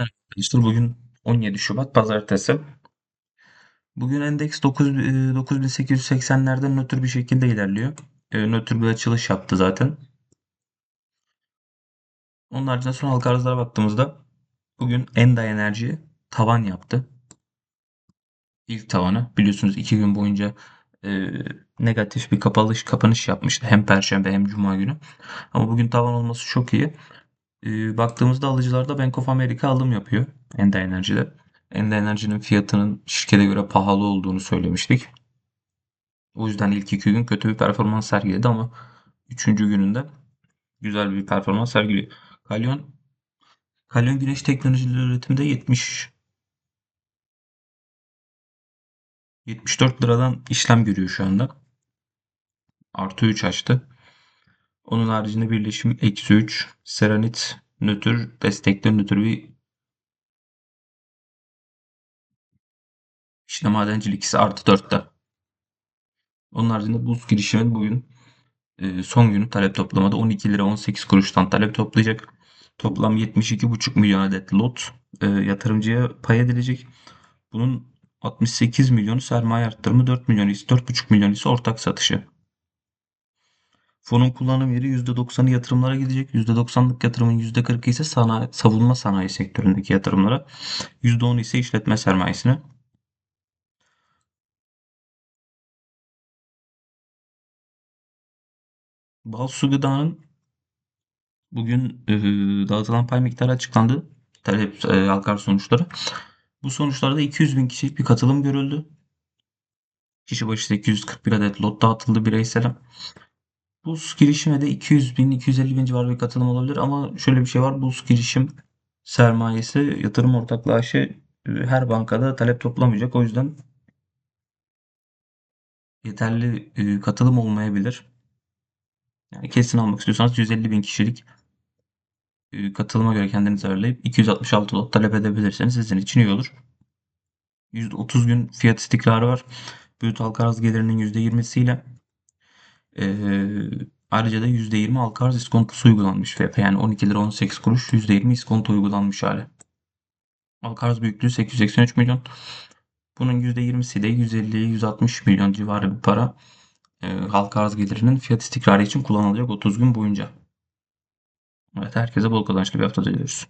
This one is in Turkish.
Arkadaşlar bugün 17 Şubat Pazartesi. Bugün endeks 9, e, 9880'lerden nötr bir şekilde ilerliyor. E, nötr bir açılış yaptı zaten. Onun haricinde son halka arzlara baktığımızda bugün Enda Enerji tavan yaptı. İlk tavanı. Biliyorsunuz iki gün boyunca e, negatif bir kapanış kapanış yapmıştı. Hem Perşembe hem Cuma günü. Ama bugün tavan olması çok iyi. E, baktığımızda alıcılarda Bank of America alım yapıyor Enda Enerji'de. Enda Enerji'nin fiyatının şirkete göre pahalı olduğunu söylemiştik. O yüzden ilk iki gün kötü bir performans sergiledi ama üçüncü gününde güzel bir performans sergiliyor. Kalyon, Kalyon güneş teknolojileri üretiminde 70 74 liradan işlem görüyor şu anda. Artı 3 açtı. Onun haricinde birleşim eksi 3, seranit, nötr, destekli nötr bir işte madencilik ise artı 4'te. Onun haricinde buz girişimin bugün e, son günü talep toplamada 12 lira 18 kuruştan talep toplayacak. Toplam 72,5 milyon adet lot e, yatırımcıya pay edilecek. Bunun 68 milyonu sermaye arttırımı, 4 milyon ise 4,5 milyon ise ortak satışı. Fonun kullanım yeri %90'ı yatırımlara gidecek. %90'lık yatırımın %40'ı ise sanayi, savunma sanayi sektöründeki yatırımlara. %10'u ise işletme sermayesine. Bal Su Gıda'nın bugün dağıtılan pay miktarı açıklandı. Talep e, halka arz sonuçları. Bu sonuçlarda 200 bin kişilik bir katılım görüldü. Kişi başı 841 adet lot dağıtıldı bireysel. Buz girişime de 200 bin, 250 bin civarı bir katılım olabilir ama şöyle bir şey var. Buz girişim sermayesi yatırım ortaklığı aşı e, her bankada talep toplamayacak. O yüzden yeterli e, katılım olmayabilir. Yani kesin almak istiyorsanız 150 bin kişilik e, katılıma göre kendinizi ayarlayıp 266 lot talep edebilirseniz sizin için iyi olur. %30 gün fiyat istikrarı var. Brüt halka arz gelirinin %20'siyle ee, ayrıca da %20 halka arz iskontosu uygulanmış FP yani 12 lira 18 kuruş %20 iskonto uygulanmış hali. Halka arz büyüklüğü 883 milyon. Bunun %20'si de 150-160 milyon civarı bir para e, halka arz gelirinin fiyat istikrarı için kullanılacak 30 gün boyunca. Evet herkese bol kazançlı bir hafta diliyoruz.